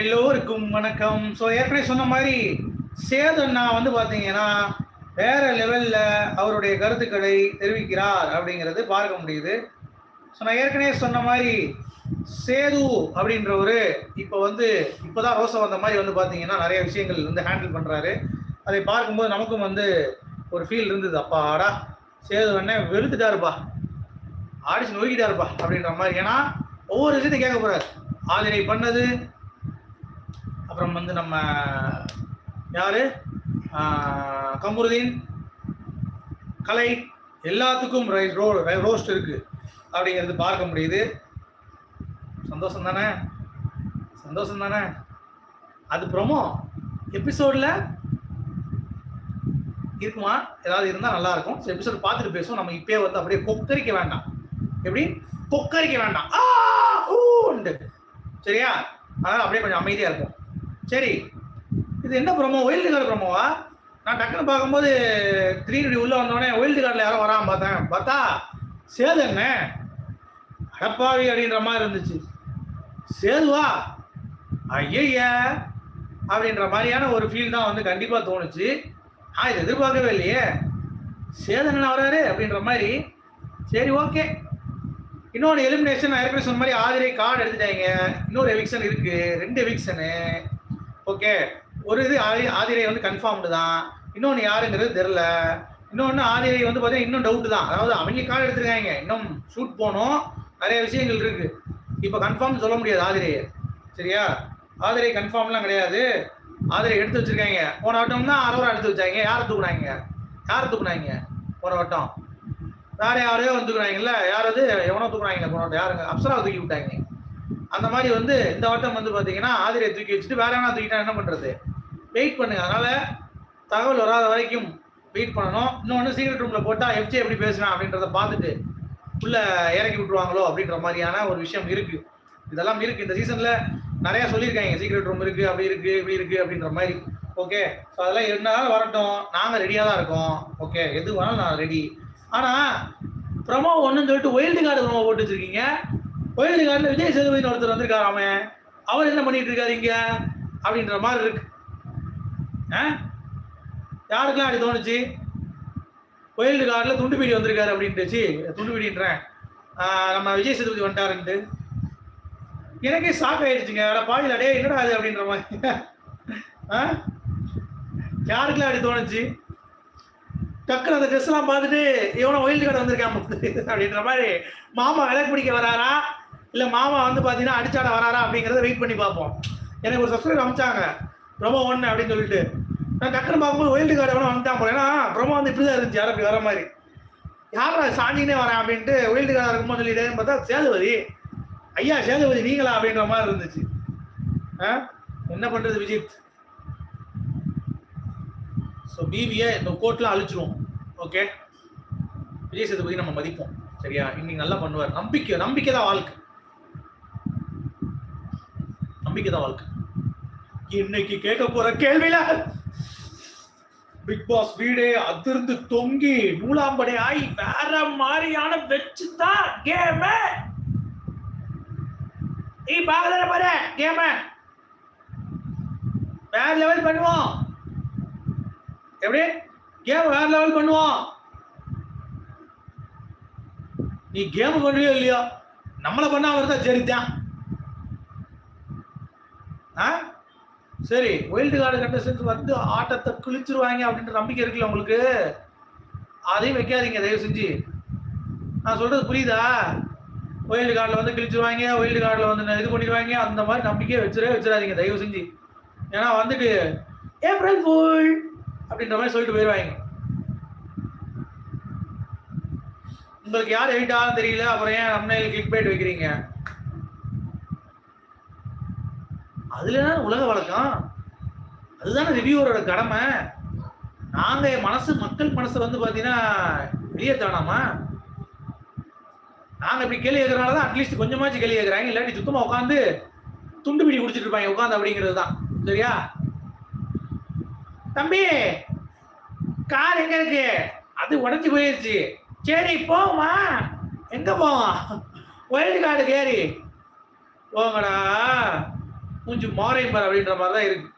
எல்லோருக்கும் வணக்கம். ஸோ ஏற்கனவே சொன்ன மாதிரி சேதண்ணா வந்து பார்த்தீங்கன்னா வேற லெவலில் அவருடைய கருத்துக்களை தெரிவிக்கிறார் அப்படிங்கிறது பார்க்க முடியுது. ஸோ நான் ஏற்கனவே சொன்ன மாதிரி சேது அப்படின்றவர் இப்போ வந்து இப்போதான் ரோசம் வந்த மாதிரி வந்து பார்த்தீங்கன்னா நிறைய விஷயங்கள் வந்து ஹேண்டில் பண்ணுறாரு அதை பார்க்கும்போது நமக்கும் வந்து ஒரு ஃபீல் இருந்தது. அப்பாடா சேது அண்ணன் வெறுத்துட்டாருப்பா. ஆடிஷன் நோக்கிட்டாருப்பா அப்படின்ற மாதிரி. ஏன்னா ஒவ்வொரு விஷயத்தையும் கேட்க போறாரு. ஆதிரை பண்ணது அப்புறம் வந்து நம்ம யாரு? ஆஹ் கமருதீன். கலை எல்லாத்துக்கும் ரை ரோ ரோஸ்ட் இருக்கு அப்படிங்கிறது பார்க்க முடியுது. சந்தோஷம் தானே? சந்தோஷம் தானே? அது ப்ரோமோ எபிசோடில் இருக்குமா? ஏதாவது இருந்தால் நல்லாயிருக்கும் ஸோ எபிசோட் பார்த்துட்டு பேசுவோம். நம்ம இப்பயே வந்து அப்படியே கொக்கரிக்க வேண்டாம். எப்படி? கொக்கரிக்க வேண்டாம். ஆ! சரியா? அதனால் அப்படியே கொஞ்சம் அமைதியாக இருக்கும் சரி இது என்ன ப்ரோமோ ஒயில்டு கார்டு ப்ரோமோவா நான் டக்குன்னு பார்க்கும்போது த்ரீ டி உள்ளே வந்தோடனே ஒயில்டு கார்டில் யாரும் வராமல் பார்த்தேன். பார்த்தா சேது என்ன? அடப்பாவி அப்படின்ற மாதிரி இருந்துச்சு. சேதுவா? ஐய அப்படின்ற மாதிரியான ஒரு ஃபீல் தான் வந்து கண்டிப்பாக தோணுச்சு. ஆ இது எதிர்பார்க்கவே இல்லையே. சேதன் வராரு? அப்படின்ற மாதிரி சரி ஓகே இன்னொன்று எலிமினேஷன் நான் ஏற்கனவே சொன்ன மாதிரி ஆதிரை கார்டு எடுத்துட்டாங்க இன்னொரு எவிக்ஷன் இருக்குது ரெண்டு எவிக்ஷனு ஓகே ஒரு இது ஆதி ஆதிரை வந்து கன்ஃபார்ம்டு தான். இன்னொன்று யாருங்கிறது தெரில இன்னொன்று ஆதிரை வந்து பார்த்தீங்கன்னா இன்னும் டவுட் தான். அதாவது அவங்க கால் எடுத்துருக்காங்க. இன்னும் ஷூட் போகணும் நிறைய விஷயங்கள் இருக்கு. இப்போ கன்ஃபார்ம் சொல்ல முடியாது ஆதிரையை. சரியா? ஆதிரை கன்ஃபார்ம்லாம் கிடையாது. ஆதிரை எடுத்து வச்சிருக்காங்க. போன வட்டம் தான் அரோரா எடுத்து வச்சாங்க. யாரை தூக்குனாங்க? யார் தூக்குனாங்க? போன வட்டம். வேற யாரையோ வந்துக்கிறாங்கல்ல யாராவது எவனோ தூக்குறாங்க போன வட்டம். யாருங்க? அப்சரா தூக்கி விட்டாங்க. அந்த மாதிரி வந்து இந்த வட்டம் வந்து பார்த்தீங்கன்னா ஆதிரியை தூக்கி வச்சுட்டு வேற என்ன தூக்கிட்டா என்ன பண்ணுறது வெயிட் பண்ணுங்க. அதனால தகவல் வராத வரைக்கும் வெயிட் பண்ணணும். இன்னொன்று சீக்ரெட் ரூமில் போட்டால் எஃப்ஜே எப்படி பேசுனா அப்படின்றத பார்த்துட்டு உள்ள இறக்கி விட்டுருவாங்களோ அப்படின்ற மாதிரியான ஒரு விஷயம் இருக்குது இதெல்லாம் இருக்குது இந்த சீசனில் நிறையா சொல்லியிருக்காங்க. சீக்ரெட் ரூம் இருக்குது அப்படி இருக்குது இப்படி இருக்கு அப்படின்ற மாதிரி. ஓகே ஸோ அதெல்லாம் இருந்தாலும் வரட்டும். நாங்கள் ரெடியாக தான் இருக்கோம். ஓகே எது வேணாலும் நான் ரெடி ஆனால் ப்ரமோ ஒன்றுன்னு சொல்லிட்டு ஒயில்டு கார்டு ப்ரமோ போட்டு வச்சுருக்கீங்க. வயலுக்காரில் விஜய் சேதுபதினு ஒருத்தர் வந்திருக்காரு அவன். அவர் என்ன பண்ணிட்டு இருக்காரு இங்க? அப்படின்ற மாதிரி இருக்கு. ஆ? யாருக்கெல்லாம் அப்படி தோணுச்சு? ஒயில்டு கார்டில் துண்டு பீடி வந்திருக்காரு அப்படின்ட்டுச்சு துண்டு பீடின்றேன். நம்ம விஜய் சேதுபதி வந்துட்டாருன்ட்டு. எனக்கே ஷாக் ஆயிடுச்சுங்க. வேற பாயில் அடே என்னடா அது அப்படின்ற மாதிரி. ஆ? யாருக்கெல்லாம் அப்படி தோணுச்சு? டக்குனு அந்த ட்ரெஸ்லாம் பார்த்துட்டு இவனை ஒயில்டு கார்டு வந்திருக்கான் அப்படின்ற மாதிரி மாமா விளக்கு பிடிக்க வராரா? இல்லை மாமா வந்து பார்த்தீங்கன்னா அடிச்சாட வராரா அப்படிங்கிறத வெயிட் பண்ணி பார்ப்போம். எனக்கு ஒரு சப்ஸ்கிரைப் அமிச்சாங்க. ப்ரொமோ ஒன்று அப்படின்னு சொல்லிட்டு. நான் டக்குனு பார்க்கும்போது ஒயில்டு கார்டு எவனோ வந்துட்டான் போல. ஏன்னா ப்ரொமோ வந்து இப்படி தான் இருந்துச்சு யாரும் அப்படி வர மாதிரி. யாரா சாஞ்சினே வரேன் அப்படின்ட்டு ஒயில்டு கார்டு இருக்கும்போது சொல்லிட்டு பார்த்தா சேதுபதி. ஐயா சேதுபதி நீங்களா அப்படின்ற மாதிரி இருந்துச்சு. ஆ? என்ன பண்ணுறது விஜித்? ஸோ பிபியை இந்த கோர்ட்லாம் அழிச்சிருவோம். ஓகே விஜய் சேதுபதி நம்ம மதிப்போம். சரியா? இன்னைக்கு நல்லா பண்ணுவார். நம்பிக்கை நம்பிக்கை தான் வாழ்க்கை. நம்பிக்கை தான் வாழ்க்கை. இன்னைக்கு கேட்க போற கேள்வியில பிக் பாஸ் வீடே அதிர்ந்து தொங்கி நூலாம்படை ஆகி வேற மாதிரியான வச்சுதான் கேம நீ பாக்கதான பாரு கேம வேற லெவல் பண்ணுவோம். எப்படி? கேம் வேற லெவல் பண்ணுவோம். நீ கேம் பண்ணுவியோ இல்லையோ? நம்மளை பண்ணா வருதா சரிதான் ஆ சரி ஒயில்டு கார்டு கண்டஸ்டன்ஸ் வந்து ஆட்டத்தை கிழிச்சிருவாங்க அப்படின்ற நம்பிக்கை இருக்குல்ல உங்களுக்கு? அதையும் வைக்காதீங்க தயவு செஞ்சு. நான் சொல்றது புரியுதா? ஒயில்டு கார்டில் வந்து கிழிச்சிருவாங்க ஒயில்டு கார்டில் வந்து இது பண்ணிடுவாங்க அந்த மாதிரி நம்பிக்கையை வச்சிடவே வச்சிடாதீங்க தயவு செஞ்சு. ஏன்னா வந்துட்டு ஏப்ரல் ஃபுல் அப்படின்ற மாதிரி சொல்லிட்டு போயிடுவாங்க உங்களுக்கு யார் எயிட் ஆகும் தெரியல அப்புறம் ஏன் நம்ம கிளிக் போயிட்டு வைக்கிறீங்க? அதுல தான் உலக வழக்கம்? அதுதானே ரிவ்யூவரோட கடமை. நாங்க என் மனசு மக்கள் மனசு வந்து பாத்தீங்கன்னா வெளியே தானாமா நாங்க இப்படி கேள்வி கேட்கறனால தான் அட்லீஸ்ட் கொஞ்சமாச்சும் கேள்வி கேட்கறாங்க. இல்லாட்டி சுத்தமா உட்காந்து துண்டு பிடி குடிச்சிட்டு இருப்பாங்க உட்காந்து அப்படிங்கிறது தான் சரியா? தம்பி கார் எங்க இருக்கு? அது உடஞ்சி போயிருச்சு. சரி போமா எங்க போவோம்? ஒயில்டு கார்டு ஏறி. போங்கடா. மூஞ்சி மாறையம்பர் அப்படின்ற மாதிரி தான் இருக்கு.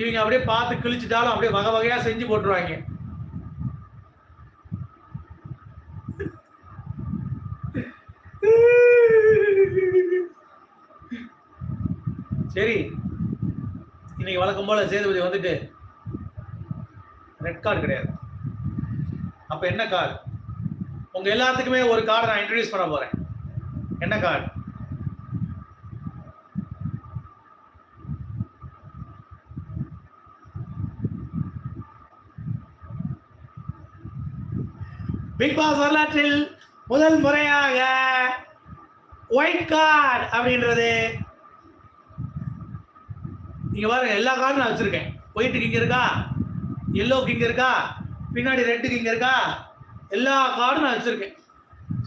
இவங்க அப்படியே பார்த்து கிழிச்சிட்டாலும் அப்படியே வகை வகையாக செஞ்சு போட்டுருவாங்க. சரி. இன்னைக்கு வழக்கம் போல சேதுபதி வந்துட்டு ரெட் கார்டு கிடையாது. அப்ப என்ன கார்டு உங்க எல்லாத்துக்குமே ஒரு கார்டை நான் இன்ட்ரடியூஸ் பண்ண போறேன். என்ன கார்டு பிக் பாஸ் வரலாற்றில் முதல் முறையாக ஒயிட் கார்டு அப்படின்றது. நீங்கள் பாருங்க எல்லா கார்டும் நான் வச்சிருக்கேன். ஒயிட்டுக்கு இங்க இருக்கா? எல்லோக்கு இங்க இருக்கா? பின்னாடி ரெட்டுக்கு இங்க இருக்கா? எல்லா கார்டும் நான் வச்சிருக்கேன்.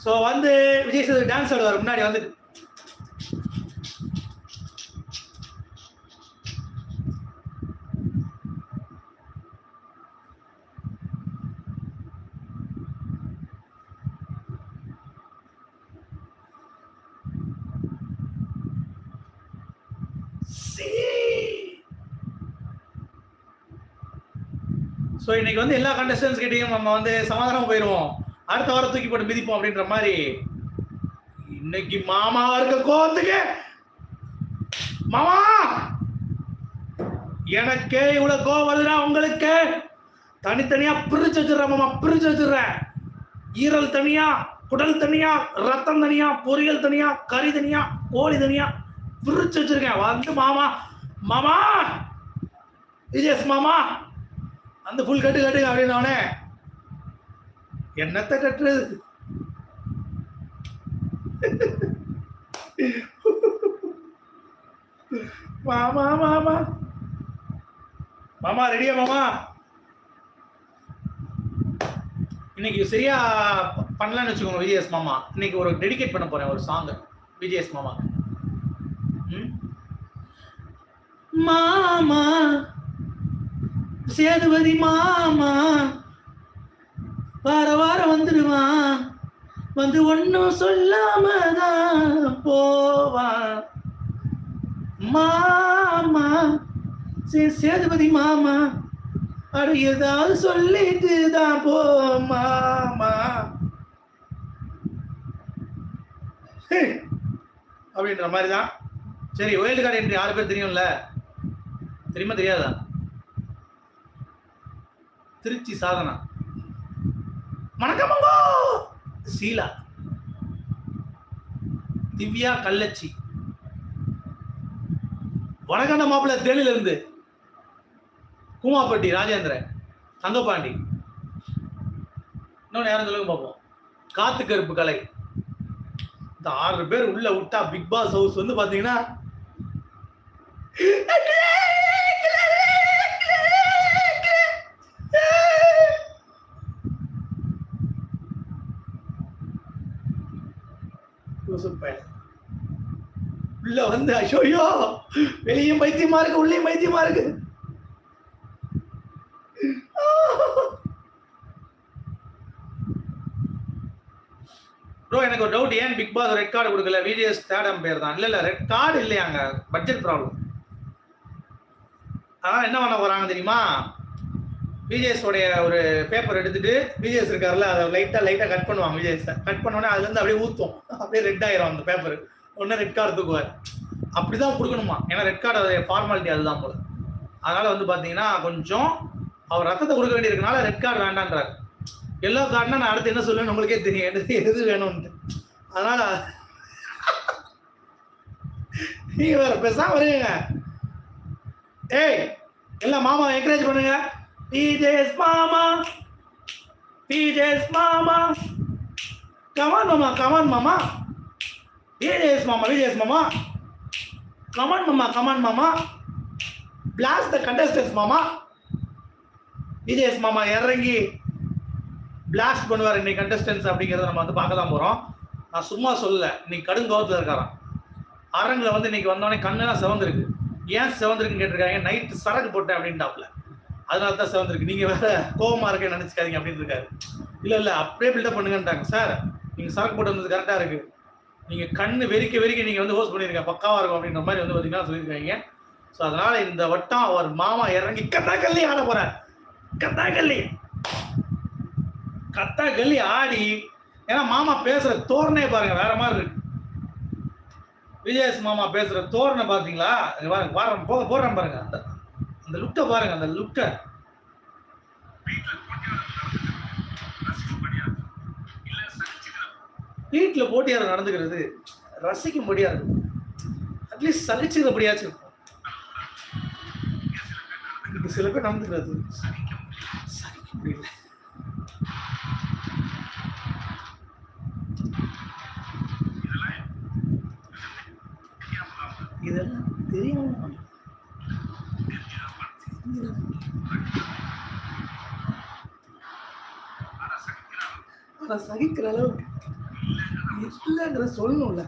ஸோ வந்து விஜய் சேது டான்ஸ் ஆடுவார். முன்னாடி வந்துட்டு. ஸோ இன்னைக்கு வந்து எல்லா கண்டஸ்டன்ஸ் கிட்டையும் நம்ம வந்து சமாதானம் போயிடுவோம் அடுத்த வாரம் தூக்கி போட்டு மிதிப்போம் அப்படின்ற மாதிரி. இன்னைக்கு மாமா இருக்க கோத்துக்கு மாமா! எனக்கே இவ்வளவு கோவம் வருதுன்னா உங்களுக்கு. தனித்தனியா பிரிச்சு வச்சிடுறேன் மாமா பிரிச்சு வச்சிடுறேன். ஈரல் தனியா குடல் தனியா ரத்தம் தனியா பொரியல் தனியா கறி தனியா கோழி தனியா விரிச்சு வச்சிருக்கேன். வந்து மாமா மாமா. விஜயஸ் மாமா. அந்த புல் கட்டு கட்டுங்க அப்படின்னோடனே என்னத்தை கட்டுறது? மாமா மாமா. மாமா ரெடியா மாமா? இன்னைக்கு சரியா பண்ணலான்னு வச்சுக்கோங்க விஜயஸ் மாமா. இன்னைக்கு ஒரு டெடிகேட் பண்ண போறேன் ஒரு சாங் விஜயஸ் மாமா. மாமா சேதுபதி மாமா வார வாரம் வந்துடுவான் வந்து ஒன்றும் சொல்லாம தான் போவான் மாமா சே- சேதுபதி மாமா அட ஏதாவது சொல்லிட்டு தான் போ மாமா. ஹே, அப்படின்ற மாதிரி தான் சரி ஒயில்டு கார்டு என்று ஆறு பேர் தெரியும்ல? தெரியுமா தெரியாதா? திருச்சி சாதனா. வணக்கமங்கோ சீலா. திவ்யா கள்ளச்சி. வடகண்ட மாப்பிள்ள தேனில இருந்து கூமாப்பட்டி ராஜேந்திரன் தங்கப்பாண்டி. இன்னொன்று யாரும் சொல்லுங்க பார்ப்போம் காத்து கருப்பு கலை. இந்த ஆறு பேர் உள்ள விட்டா பிக் பாஸ் ஹவுஸ் வந்து பாத்தீங்கன்னா யோசிப்பேன். உள்ள வந்து அஷோயோ வெளியும் பைத்தியமா இருக்கு உள்ளேயும் பைத்தியமா இருக்கு. ப்ரோ எனக்கு ஒரு டவுட் ஏன் பிக் பாஸ் ரெட் கார்டு கொடுக்கல? விஜிஎஸ் தேர்ட் பேர் தான் இல்லை இல்லை ரெட் கார்டு இல்லையாங்க. பட்ஜெட் ப்ராப்ளம் அதான் என்ன பண்ண போறாங்க தெரியுமா? பிஜேஎஸ் உடைய ஒரு பேப்பர் எடுத்துட்டு பிஜேஎஸ் இருக்காருல்ல அதை லைட்டா லைட்டா கட் பண்ணுவாங்க விஜேஎஸ் கட் பண்ணோடனே அதுல இருந்து அப்படியே ஊற்றும் அப்படியே ரெட் ஆயிரும் அந்த பேப்பர் உடனே ரெட் கார்டு தூக்குவார். அப்படிதான் கொடுக்கணுமா? ஏன்னா ரெட் கார்டு ஃபார்மாலிட்டி அதுதான் போல. அதனால வந்து பாத்தீங்கன்னா கொஞ்சம் அவர் ரத்தத்தை கொடுக்க வேண்டியிருக்கனால ரெட் கார்டு வேண்டான்றாரு. எல்லோ கார்டுனா நான் அடுத்து என்ன சொல்லுவேன்னு உங்களுக்கே தெரியும். எது எது வேணும்னு அதனால நீங்க வேற பேசாம வருங்க ஏய் எல்லாம் மாமா என்கரேஜ் பண்ணுங்க. பிஜேஸ் மாமா mama. மாமா on, மாமா PJ's மாமா PJ's மாமா Come மாமா mama. மாமா on, மாமா Blast the contestants, மாமா PJ's மாமா இறங்கி பிளாஸ்ட் பண்ணுவார் இன்னைக்கு கண்டஸ்டன்ஸ் அப்படிங்கிறத நம்ம வந்து பார்க்க தான் போகிறோம் நான் சும்மா சொல்லல. இன்னைக்கு கடும் கோபத்தில் இருக்காராம். அரங்கில் வந்து இன்னைக்கு வந்தோடனே கண்ணெல்லாம் சிவந்திருக்கு. ஏன் செவந்திருக்குன்னு கேட்டிருக்காங்க? நைட்டு சரக்கு போட்டேன் அப்படின்ட்டாப்ல. அதனால தான் சிவந்திருக்கு நீங்கள் வேற கோபமாக இருக்கேன்னு நினச்சிக்காதீங்க அப்படின்னு இருக்காரு. இல்லை இல்லை அப்படியே பில்டப் பண்ணுங்கன்றாங்க சார் நீங்கள் சரக்கு போட்டு வந்தது கரெக்டாக இருக்குது நீங்கள் கண்ணு வெறிக்க வெறிக்க நீங்கள் வந்து ஹோஸ்ட் பண்ணியிருக்கேன் பக்காவாக இருக்கும் அப்படின்ற மாதிரி வந்து பார்த்தீங்கன்னா சொல்லியிருக்காங்க. ஸோ அதனால் இந்த வட்டம் அவர் மாமா இறங்கி கத்தாக்கல்லி ஆட கல்லி கத்தாக்கல்லி. கத்தாக்கல்லி ஆடி ஏன்னா மாமா பேசுகிற தோரணே பாருங்க வேற மாதிரி இருக்கு. விஜயஸ் மாமா பேசுகிற தோரணை பார்த்தீங்களா வாரம் போக போடுறேன் பாருங்க. அந்த லுக்கை பாருங்க அந்த லுக்கை. வீட்டில் போட்டியாக நடந்துக்கிறது ரசிக்க முடியாது. அட்லீஸ்ட் சகிச்சுக்கிறபடியாச்சும் இருக்கும். சில பேர் நடந்துக்கிறது. சகிக்க முடியல. இதெல்லாம் தெரியாம பண்ணலாம். சகிக்கிற அளவுக்கு இல்லைன்ற சொல்லணும்ல.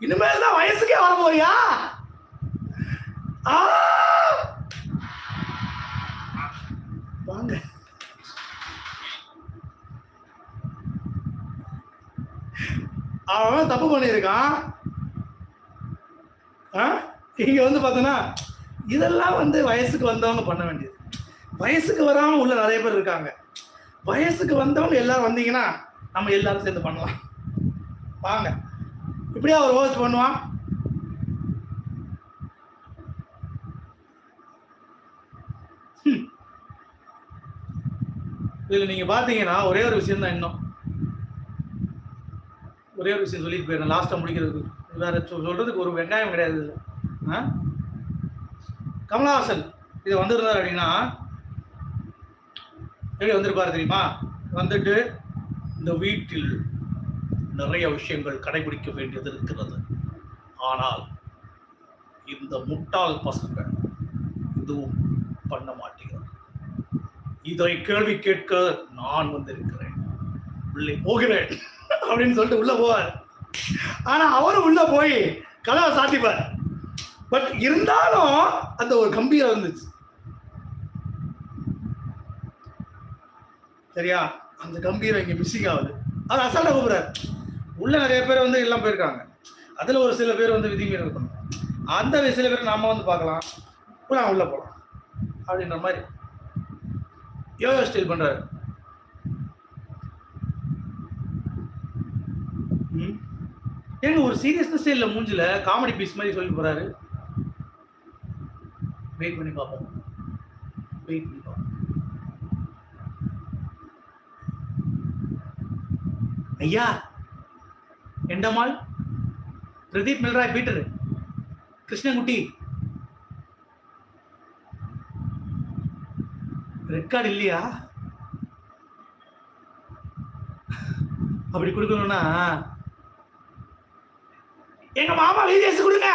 இனிமேல் தான் வயசுக்கே வர போறியா ஆ! வாங்க. அவன் தப்பு பண்ணியிருக்கான். இங்க வந்து பார்த்தோன்னா இதெல்லாம் வந்து வயசுக்கு வந்தவங்க பண்ண வேண்டியது. வயசுக்கு வராம உள்ள நிறைய பேர் இருக்காங்க. வயசுக்கு வந்தவங்க எல்லாரும் வந்தீங்கன்னா நம்ம எல்லாரும் சேர்ந்து பண்ணலாம். வாங்க. இப்படியா அவர் ஹோஸ்ட் பண்ணுவான்? இதில் இதுல நீங்க பாத்தீங்கன்னா ஒரே ஒரு விஷயம் தான் இன்னும். ஒரே ஒரு விஷயம் சொல்லிட்டு போயிருந்தேன் லாஸ்ட்டாக முடிக்கிறதுக்கு. வேற சொல்கிறதுக்கு சொல்றதுக்கு ஒரு வெங்காயம் கிடையாது ஆ? கமலஹாசன் இது வந்திருந்தார் அப்படின்னா எப்படி வந்திருப்பாரு தெரியுமா? வந்துட்டு இந்த வீட்டில் நிறைய விஷயங்கள் கடைபிடிக்க வேண்டியது இருக்கிறது. ஆனால் இந்த முட்டாள் பசங்க இதுவும் பண்ண மாட்டேங்கிறது இதை கேள்வி கேட்க நான் வந்திருக்கிறேன். உள்ளே போகிறேன் அப்படின்னு சொல்லிட்டு உள்ள போவார். ஆனா அவரும் உள்ள போய் கதவை சாத்திப்பார். பட் இருந்தாலும் அந்த ஒரு கம்பீரம் இருந்துச்சு. சரியா? அந்த கம்பீரம் இங்க மிஸ்ஸிங் ஆகுது. அது அசால்ட்டா கூப்பிடுறாரு. உள்ள நிறைய பேர் வந்து எல்லாம் போயிருக்காங்க. அதுல ஒரு சில பேர் வந்து விதிமீறல் இருக்கணும். அந்த சில பேர் நாம வந்து பார்க்கலாம். உள்ள உள்ளே போகலாம் அப்படின்ற மாதிரி. யோகா ஸ்டைல் பண்றாரு. ம். ஏங்க ஒரு சீரியஸ்னஸ் இல்ல மூஞ்சில காமெடி பீஸ் மாதிரி சொல்லி போறாரு. வெயிட் பண்ணி பார்ப்போம். வெயிட் பண்ணி பார்ப்போம் ஐயா Endemol Pradeep Milroy Peter Krishnakutty record இல்லையா? அப்படி கொடுக்கணும்னா எங்க மாமா விஜேஸ் கொடுங்க.